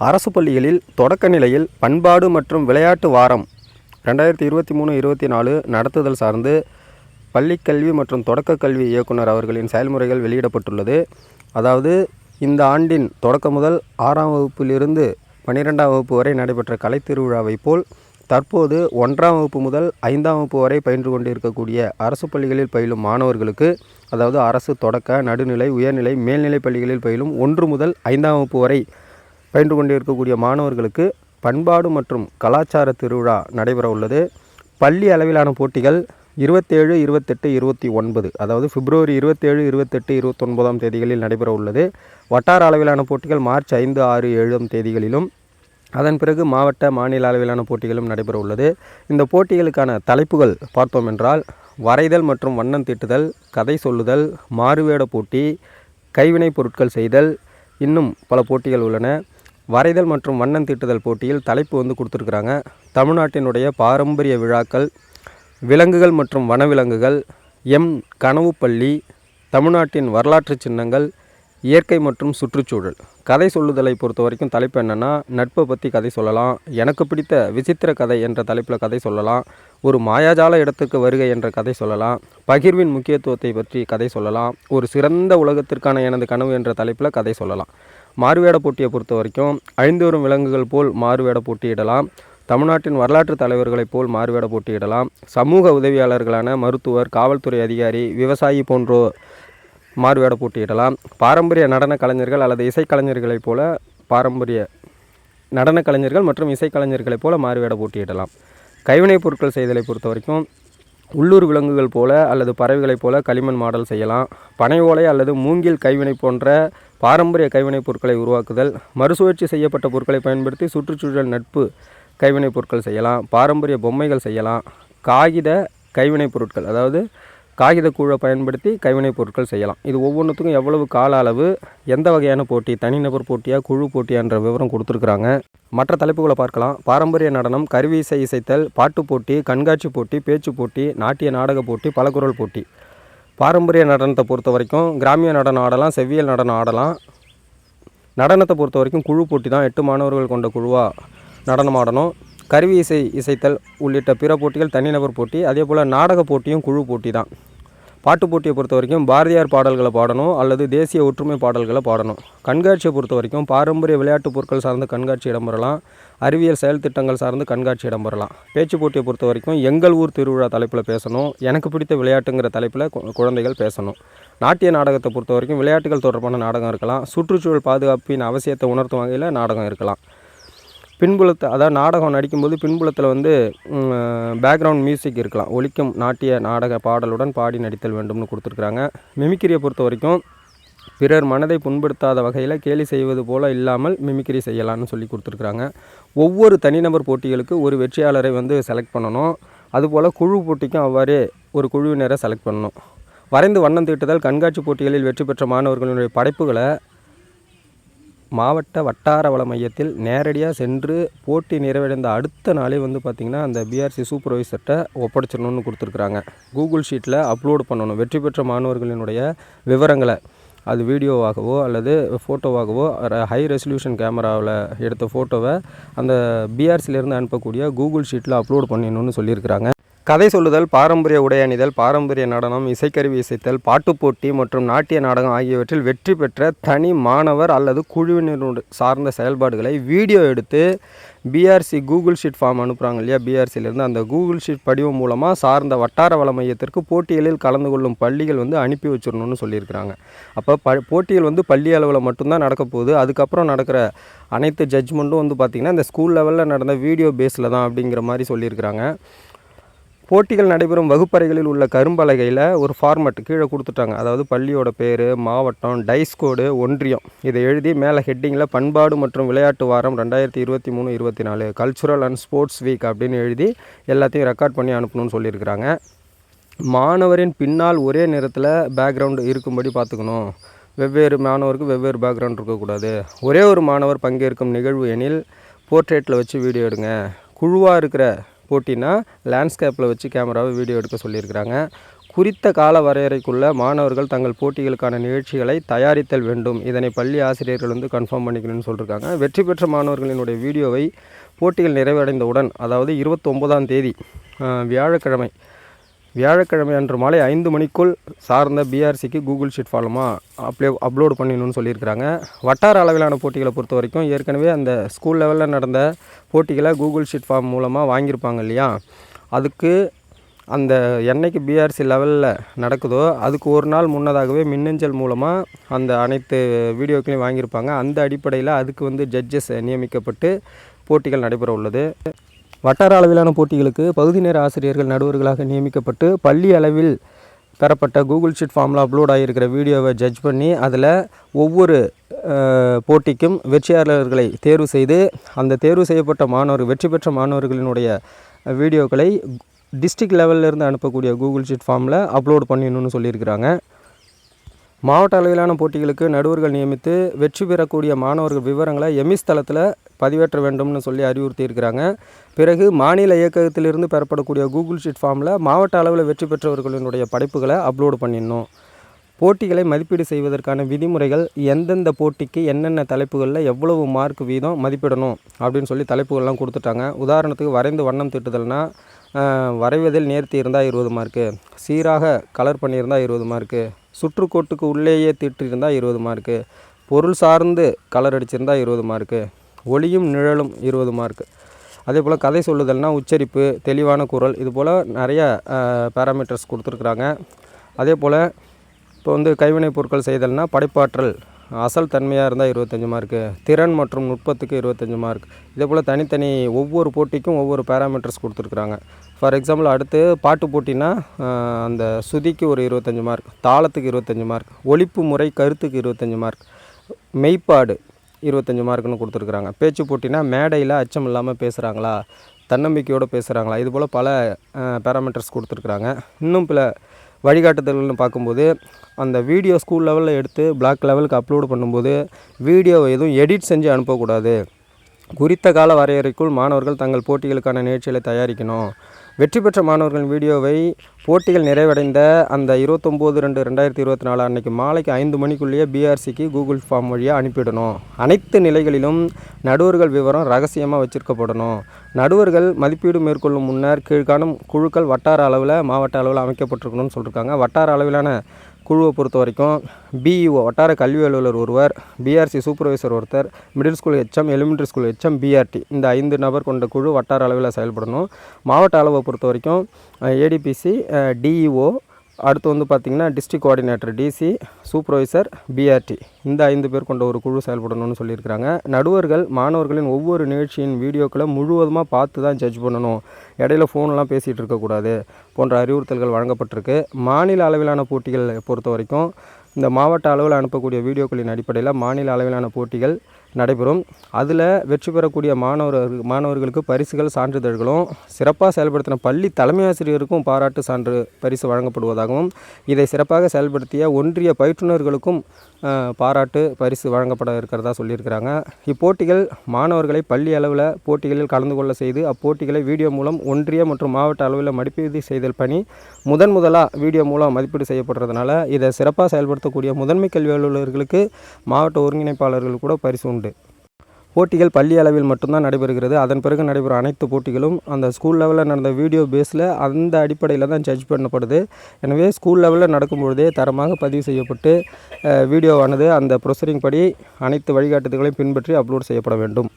அரசு பள்ளிகளில் தொடக்க நிலையில் பண்பாடு மற்றும் விளையாட்டு வாரம் ரெண்டாயிரத்தி இருபத்தி மூணு இருபத்தி நாலு நடத்துதல் சார்ந்து பள்ளிக்கல்வி மற்றும் தொடக்க கல்வி இயக்குனர் அவர்களின் செயல்முறைகள் வெளியிடப்பட்டுள்ளது. அதாவது இந்த ஆண்டின் தொடக்க முதல் ஆறாம் வகுப்பிலிருந்து பன்னிரெண்டாம் வகுப்பு வரை நடைபெற்ற கலைத்திருவிழாவைப் போல் தற்போது ஒன்றாம் வகுப்பு முதல் ஐந்தாம் வகுப்பு வரை பயின்று கொண்டிருக்கக்கூடிய அரசு பள்ளிகளில் பயிலும் மாணவர்களுக்கு அதாவது அரசு தொடக்க நடுநிலை உயர்நிலை மேல்நிலைப் பள்ளிகளில் பயிலும் ஒன்று முதல் ஐந்தாம் வகுப்பு வரை பயின்று கொண்டிருக்கக்கூடிய மாணவர்களுக்கு பண்பாடு மற்றும் கலாச்சார திருவிழா நடைபெற உள்ளது. பள்ளி அளவிலான போட்டிகள் இருபத்தேழு இருபத்தெட்டு இருபத்தி ஒன்பது அதாவது பிப்ரவரி இருபத்தேழு இருபத்தெட்டு இருபத்தொன்பதாம் தேதிகளில் நடைபெற உள்ளது. வட்டார அளவிலான போட்டிகள் மார்ச் ஐந்து ஆறு ஏழாம் தேதிகளிலும் அதன் பிறகு மாவட்ட மாநில அளவிலான போட்டிகளும் நடைபெற உள்ளது. இந்த போட்டிகளுக்கான தலைப்புகள் பார்த்தோம் என்றால் வரைதல் மற்றும் வண்ணம் தீட்டுதல் கதை சொல்லுதல் மாறுவேட போட்டி கைவினைப் பொருட்கள் செய்தல் இன்னும் பல போட்டிகள் உள்ளன. வரைதல் மற்றும் வண்ணம் தீட்டுதல் போட்டியில் தலைப்பு வந்து கொடுத்துருக்குறாங்க. தமிழ்நாட்டினுடைய பாரம்பரிய விழாக்கள் விலங்குகள் மற்றும் வனவிலங்குகள் எம். கனவுப்பள்ளி தமிழ்நாட்டின் வரலாற்று சின்னங்கள் இயற்கை மற்றும் சுற்றுச்சூழல். கதை சொல்லுதலை பொறுத்த வரைக்கும் தலைப்பு என்னென்னா நட்பை பற்றி கதை சொல்லலாம். எனக்கு பிடித்த விசித்திர கதை என்ற தலைப்பில் கதை சொல்லலாம். ஒரு மாயாஜால இடத்துக்கு வருகை என்ற கதை சொல்லலாம். பகிர்வின் முக்கியத்துவத்தை பற்றி கதை சொல்லலாம். ஒரு சிறந்த உலகத்திற்கான எனது கனவு என்ற தலைப்பில் கதை சொல்லலாம். மாறுவேட போட்டியை பொறுத்த வரைக்கும் அழிந்து வரும் விலங்குகள் போல் மாறுவேட போட்டியிடலாம். தமிழ்நாட்டின் வரலாற்று தலைவர்களைப் போல் மாறுவேட போட்டியிடலாம். சமூக உதவியாளர்களான மருத்துவர் காவல்துறை அதிகாரி விவசாயி போன்றோர் மாறுவேட போட்டியிடலாம். பாரம்பரிய நடன கலைஞர்கள் அல்லது இசைக்கலைஞர்களைப் போல பாரம்பரிய நடன கலைஞர்கள் மற்றும் இசைக்கலைஞர்களைப் போல மாறுவேட போட்டியிடலாம். கைவினைப் பொருட்கள் செய்தலை பொறுத்த வரைக்கும் உள்ளூர் விலங்குகள் போல அல்லது பறவைகளைப் போல களிமண் மாடல் செய்யலாம். பனை ஓலை அல்லது மூங்கில் கைவினை போன்ற பாரம்பரிய கைவினைப் பொருட்களை உருவாக்குதல். மறுசுழற்சி செய்யப்பட்ட பொருட்களை பயன்படுத்தி சுற்றுச்சூழல் நட்பு கைவினைப் பொருட்கள் செய்யலாம். பாரம்பரிய பொம்மைகள் செய்யலாம். காகித கைவினைப் பொருட்கள் அதாவது காகித கூழை பயன்படுத்தி கைவினைப் பொருட்கள் செய்யலாம். இது ஒவ்வொன்றுத்துக்கும் எவ்வளவு கால அளவு எந்த வகையான போட்டி தனிநபர் போட்டியா குழு போட்டியான்ற விவரம் கொடுத்துருக்குறாங்க. மற்ற தலைப்புகளை பார்க்கலாம். பாரம்பரிய நடனம் கருவி இசை இசைத்தல் பாட்டு போட்டி கண்காட்சி போட்டி பேச்சு போட்டி நாட்டிய நாடக போட்டி பலகுரல் போட்டி. பாரம்பரிய நடனத்தை பொறுத்த வரைக்கும் கிராமிய நடனம் ஆடலாம் செவ்வியல் நடனம் ஆடலாம். நடனத்தை பொறுத்த வரைக்கும் குழு போட்டி தான் எட்டு மாணவர்கள் கொண்ட குழுவாக நடனம் ஆடணும். கருவி இசை இசைத்தல் உள்ளிட்ட பிற போட்டிகள் தனிநபர் போட்டி அதே போல் நாடக போட்டியும் குழு போட்டி தான். பாட்டு போட்டியை பொறுத்த வரைக்கும் பாரதியார் பாடல்களை பாடணும் அல்லது தேசிய ஒற்றுமை பாடல்களை பாடணும். கண்காட்சியை பொறுத்த வரைக்கும் பாரம்பரிய விளையாட்டுப் பொருட்கள் சார்ந்த கண்காட்சி இடம்பெறலாம். அறிவியல் செயல் திட்டங்கள் சார்ந்து கண்காட்சி இடம்பெறலாம். பேச்சு போட்டியை பொறுத்த வரைக்கும் எங்கள் ஊர் திருவிழா தலைப்பில் பேசணும். எனக்கு பிடித்த விளையாட்டுங்கிற தலைப்பில் கு- குழந்தைகள் பேசணும். நாட்டிய நாடகத்தை பொறுத்த வரைக்கும் விளையாட்டுகள் தொடர்பான நாடகம் இருக்கலாம். சுற்றுச்சூழல் பாதுகாப்பின் அவசியத்தை உணர்த்தும் வகையில் நாடகம் இருக்கலாம். பின்புலத்தை அதாவது நாடகம் நடிக்கும்போது பின்புலத்தில் வந்து பேக்ரவுண்ட் மியூசிக் இருக்கலாம். ஒழிக்கும் நாட்டிய நாடக பாடலுடன் பாடி நடித்தல் வேண்டும்னு கொடுத்துருக்குறாங்க. மிமிக்கிரியை பொறுத்த வரைக்கும் பிறர் மனதை புண்படுத்தாத வகையில் கேலி செய்வது போல இல்லாமல் மிமிக்கிரி செய்யலாம்னு சொல்லி கொடுத்துருக்குறாங்க. ஒவ்வொரு தனிநபர் போட்டிகளுக்கு ஒரு வெற்றியாளரை வந்து செலக்ட் பண்ணணும். அதுபோல் குழு போட்டிக்கும் அவ்வாறே ஒரு குழுவினரை செலக்ட் பண்ணணும். வரைந்து வண்ணம் தீட்டுதல் கண்காட்சி போட்டிகளில் வெற்றி பெற்ற மாணவர்களுடைய படைப்புகளை மாவட்ட வட்டார வள மையத்தில் நேரடியாக சென்று போட்டி நிறைவடைந்த அடுத்த நாளே வந்து பார்த்திங்கன்னா அந்த பிஆர்சி சூப்பர்வைசர்கிட்ட ஒப்படைச்சிடணும்னு கொடுத்துருக்குறாங்க. கூகுள் ஷீட்டில் அப்லோடு பண்ணணும். வெற்றி பெற்ற மாணவர்களினுடைய விவரங்களை அது வீடியோவாகவோ அல்லது ஃபோட்டோவாகவோ ஹை ரெசல்யூஷன் கேமராவில் எடுத்த ஃபோட்டோவை அந்த பிஆர்சிலேருந்து அனுப்பக்கூடிய கூகுள் ஷீட்டில் அப்லோடு பண்ணிடணும்னு சொல்லியிருக்கிறாங்க. கதை சொல்லுதல் பாரம்பரிய உடை அணிதல் பாரம்பரிய நடனம் இசைக்கருவி இசைத்தல் பாட்டுப் போட்டி மற்றும் நாட்டிய நாடகம் ஆகியவற்றில் வெற்றி பெற்ற தனி மாணவர் அல்லது குழுவினருடைய சார்ந்த செயல்பாடுகளை வீடியோ எடுத்து பிஆர்சி கூகுள் ஷீட் ஃபார்ம் அனுப்புகிறாங்க இல்லையா? பிஆர்சிலேருந்து அந்த கூகுள் ஷீட் படிவம் மூலமாக சார்ந்த வட்டார வள மையத்திற்கு போட்டிகளில் கலந்து கொள்ளும் பள்ளிகள் வந்து அனுப்பி வச்சிடணும்னு சொல்லியிருக்கிறாங்க. அப்போ ப போட்டிகள் வந்து பள்ளி அளவில் மட்டும்தான் நடக்க போகுது. அதுக்கப்புறம் நடக்கிற அனைத்து ஜட்ஜ்மெண்ட்டும் வந்து பார்த்திங்கன்னா இந்த ஸ்கூல் லெவலில் நடந்த வீடியோ பேஸில் தான் அப்படிங்கிற மாதிரி சொல்லியிருக்கிறாங்க. போட்டிகள் நடைபெறும் வகுப்பறைகளில் உள்ள கரும்பலகையில் ஒரு ஃபார்மட் கீழே கொடுத்துட்டாங்க. அதாவது பள்ளியோட பேர் மாவட்டம் டைஸ் கோடு ஒன்றியம். இதை எழுதி மேலே ஹெட்டிங்கில் பண்பாடு மற்றும் விளையாட்டு வாரம் ரெண்டாயிரத்தி இருபத்தி மூணு இருபத்தி நாலு கல்ச்சுரல் அண்ட் ஸ்போர்ட்ஸ் வீக் அப்படின்னு எழுதி எல்லாத்தையும் ரெக்கார்ட் பண்ணி அனுப்பணும்னு சொல்லியிருக்கிறாங்க. மாணவரின் பின்னால் ஒரே நேரத்தில் பேக்ரவுண்டு இருக்கும்படி பார்த்துக்கணும். வெவ்வேறு மாணவருக்கு வெவ்வேறு பேக்ரவுண்ட் இருக்கக்கூடாது. ஒரே ஒரு மாணவர் பங்கேற்கும் நிகழ்வு எனில் போர்ட்ரேட்டில் வச்சு வீடியோ எடுங்க. குழுவாக இருக்கிற போட்டினா லேண்ட்ஸ்கேப்பில் வச்சு கேமராவை வீடியோ எடுக்க சொல்லியிருக்கிறாங்க. குறித்த கால வரையறைக்குள்ள மாணவர்கள் தங்கள் போட்டிகளுக்கான நிகழ்ச்சிகளை தயாரித்தல் வேண்டும். இதனை பள்ளி ஆசிரியர்கள் வந்து கன்ஃபார்ம் பண்ணிக்கணும்னு சொல்லியிருக்காங்க. வெற்றி பெற்ற மாணவர்களினுடைய வீடியோவை போட்டிகள் நிறைவடைந்தவுடன் அதாவது இருபத்தொம்போதாம் தேதி வியாழக்கிழமை வியாழக்கிழமை அன்று மாலை ஐந்து மணிக்குள் சார்ந்த பிஆர்சிக்கு கூகுள் ஷீட் ஃபாலமாக அப்ளே அப்லோடு பண்ணிடணும்னு சொல்லியிருக்கிறாங்க. வட்டார அளவிலான போட்டிகளை பொறுத்த வரைக்கும் ஏற்கனவே அந்த ஸ்கூல் லெவலில் நடந்த போட்டிகளை கூகுள் ஷீட் ஃபார்ம் மூலமாக வாங்கியிருப்பாங்க இல்லையா? அதுக்கு அந்த என்னைக்கு பிஆர்சி லெவலில் நடக்குதோ அதுக்கு ஒரு நாள் முன்னதாகவே மின்னஞ்சல் மூலமாக அந்த அனைத்து வீடியோக்களையும் வாங்கியிருப்பாங்க. அந்த அடிப்படையில் அதுக்கு வந்து ஜட்ஜஸ் நியமிக்கப்பட்டு போட்டிகள் நடைபெற உள்ளது வட்டார அளவிலான போட்டிகளுக்கு பகுதி நேர ஆசிரியர்கள் நடுவர்களாக நியமிக்கப்பட்டு பள்ளி அளவில் பெறப்பட்ட கூகுள் ஷீட் ஃபார்மில் அப்லோட் ஆகியிருக்கிற வீடியோவை ஜட்ஜ் பண்ணி அதில் ஒவ்வொரு போட்டிக்கும் வெற்றியாளர்களை தேர்வு செய்து அந்த தேர்வு செய்யப்பட்ட மாணவர் வெற்றி பெற்ற மாணவர்களினுடைய வீடியோக்களை டிஸ்ட்ரிக்ட் லெவல்லேருந்து அனுப்பக்கூடிய கூகுள் ஷீட் ஃபார்மில் அப்லோட் பண்ணிடணும்னு சொல்லியிருக்கிறாங்க. மாவட்ட அளவிலான போட்டிகளுக்கு நடுவர்கள் நியமித்து வெற்றி பெறக்கூடிய மாணவர்கள் விவரங்களை எமிஸ் தளத்தில் பதிவேற்ற வேண்டும்னு சொல்லி அறிவுறுத்தியிருக்கிறாங்க பிறகு மாநில இயக்ககத்திலிருந்து பெறப்படக்கூடிய கூகுள் ஷீட் ஃபார்மில் மாவட்ட அளவில் வெற்றி பெற்றவர்களினுடைய படைப்புகளை அப்லோடு பண்ணிடணும். போட்டிகளை மதிப்பீடு செய்வதற்கான விதிமுறைகள் எந்தெந்த போட்டிக்கு என்னென்ன தலைப்புகளில் எவ்வளவு மார்க் வீதம் மதிப்பிடணும் அப்படின்னு சொல்லி தலைப்புகள்லாம் கொடுத்துட்டாங்க. உதாரணத்துக்கு வரைந்து வண்ணம் திட்டுதல்னால் வரைவதில் நேர்த்தி இருந்தால் இருபது மார்க்கு சீராக கலர் பண்ணியிருந்தால் இருபது மார்க்கு சுற்றுக்கோட்டுக்கு உள்ளேயே தீட்டியிருந்தால் இருபது மார்க்கு பொருள் சார்ந்து கலர் அடிச்சிருந்தால் இருபது மார்க்கு ஒளியும் நிழலும் இருபது மார்க்கு அதே போல் கதை சொல்லுதல்னால் உச்சரிப்பு தெளிவான குரல் இது போல் நிறைய பேராமீட்டர்ஸ் கொடுத்துருக்குறாங்க. அதே போல் இப்போ வந்து கைவினைப் பொருட்கள் செய்தல்னால் படைப்பாற்றல் அசல் தன்மையாக இருந்தால் இருபத்தஞ்சி மார்க்கு திறன் மற்றும் நுட்பத்துக்கு இருபத்தஞ்சி மார்க் இதே போல் தனித்தனி ஒவ்வொரு போட்டிக்கும் ஒவ்வொரு பேராமீட்டர்ஸ் கொடுத்துருக்குறாங்க. ஃபார் எக்ஸாம்பிள் அடுத்து பாட்டு போட்டினா அந்த சுதிக்கு ஒரு இருபத்தஞ்சி மார்க் தாளத்துக்கு இருபத்தஞ்சி மார்க் ஒழிப்பு முறை கருத்துக்கு இருபத்தஞ்சி மார்க் மெய்ப்பாடு இருபத்தஞ்சி மார்க்குன்னு கொடுத்துருக்குறாங்க. பேச்சு போட்டினா மேடையில் அச்சம் இல்லாமல் பேசுகிறாங்களா தன்னம்பிக்கையோடு பேசுகிறாங்களா இது போல் பல பேராமீட்டர்ஸ் கொடுத்துருக்குறாங்க. இன்னும் பல வழிகாட்டுதல்கள்னு பார்க்கும்போது அந்த வீடியோ ஸ்கூல் லெவலில் எடுத்து பிளாக் லெவலுக்கு அப்லோடு பண்ணும்போது வீடியோவை எதுவும் எடிட் செஞ்சு அனுப்பக்கூடாது. குறித்த கால வரையறைக்குள் மாணவர்கள் தங்கள் போட்டிகளுக்கான நிகழ்ச்சிகளை தயாரிக்கணும். வெற்றி பெற்ற மாணவர்களின் வீடியோவை போட்டிகள் நிறைவடைந்த அந்த இருபத்தொம்போது ரெண்டு ரெண்டாயிரத்தி இருபத்தி நாலு அன்னைக்கு மாலைக்கு ஐந்து மணிக்குள்ளேயே பிஆர்சிக்கு கூகுள் ஃபார்ம் வழியாக அனுப்பிடணும். அனைத்து நிலைகளிலும் நடுவர்கள் விவரம் ரகசியமாக வச்சிருக்கப்படணும். நடுவர்கள் மதிப்பீடு மேற்கொள்ளும் முன்னர் கீழ்காணும் குழுக்கள் வட்டார அளவில் மாவட்ட அளவில் அமைக்கப்பட்டிருக்கணும்னு சொல்லியிருக்காங்க வட்டார அளவிலான குழுவை பொறுத்த வரைக்கும் பிஇஓ வட்டார கல்வி அலுவலர் ஒருவர் பிஆர்சி சூப்பர்வைசர் ஒருத்தர் middle school HM elementary school HM BRT இந்த ஐந்து நபர் கொண்ட குழு வட்டார அளவில் செயல்படணும். மாவட்ட அளவை பொறுத்த வரைக்கும் ஏடிபிசி டிஇஓ அடுத்து வந்து பார்த்திங்கன்னா district coordinator DC supervisor BRT இந்த ஐந்து பேர் கொண்ட ஒரு குழு செயல்படணும்னு சொல்லியிருக்கிறாங்க. நடுவர்கள் மாணவர்களின் ஒவ்வொரு நிகழ்ச்சியின் வீடியோக்களை முழுவதுமாக பார்த்து தான் ஜட்ஜ் பண்ணணும். இடையில ஃபோன்லாம் பேசிகிட்டு இருக்கக்கூடாது போன்ற அறிவுறுத்தல்கள் வழங்கப்பட்டிருக்கு. மாநில அளவிலான போட்டிகள் பொறுத்த வரைக்கும் இந்த மாவட்ட அளவில் அனுப்பக்கூடிய வீடியோக்களின் அடிப்படையில் மாநில அளவிலான போட்டிகள் நடைபெறும். அதில் வெற்றி பெறக்கூடிய மாணவர்கள் மாணவர்களுக்கு பரிசுகள் சான்றிதழ்களும் சிறப்பாக செயல்படுத்தின பள்ளி தலைமை ஆசிரியருக்கும் பாராட்டு சான்று பரிசு வழங்கப்படுவதாகவும் இதை சிறப்பாக செயல்படுத்திய ஒன்றிய பயிற்றுனர்களுக்கும் பாராட்டு பரிசு வழங்கப்பட இருக்கிறதா சொல்லியிருக்கிறாங்க. இப்போட்டிகள் மாணவர்களை பள்ளி அளவில் போட்டிகளில் கலந்து கொள்ள செய்து அப்போட்டிகளை வீடியோ மூலம் ஒன்றிய மற்றும் மாவட்ட அளவில் மதிப்பீடு செய்தல் பணி முதன் முதலாக வீடியோ மூலம் மதிப்பீடு செய்யப்படுறதுனால இதை சிறப்பாக செயல்படுத்தக்கூடிய முதன்மை கல்வி அலுவலர்களுக்கு மாவட்ட ஒருங்கிணைப்பாளர்கள் கூட பரிசு உண்டு. போட்டிகள் பள்ளி அளவில் மட்டும்தான் நடைபெறுகிறது. அதன் பிறகு நடைபெறும் அனைத்து போட்டிகளும் அந்த ஸ்கூல் லெவலில் நடந்த வீடியோ பேஸில் அந்த அடிப்படையில் தான் ஜட்ஜ் பண்ணப்படுது. எனவே ஸ்கூல் லெவலில் நடக்கும்பொழுதே தரமாக பதிவு செய்யப்பட்டு வீடியோவானது அந்த ப்ரொசரிங் படி அனைத்து வழிகாட்டுதல்களையும் பின்பற்றி அப்லோட் செய்யப்பட வேண்டும்.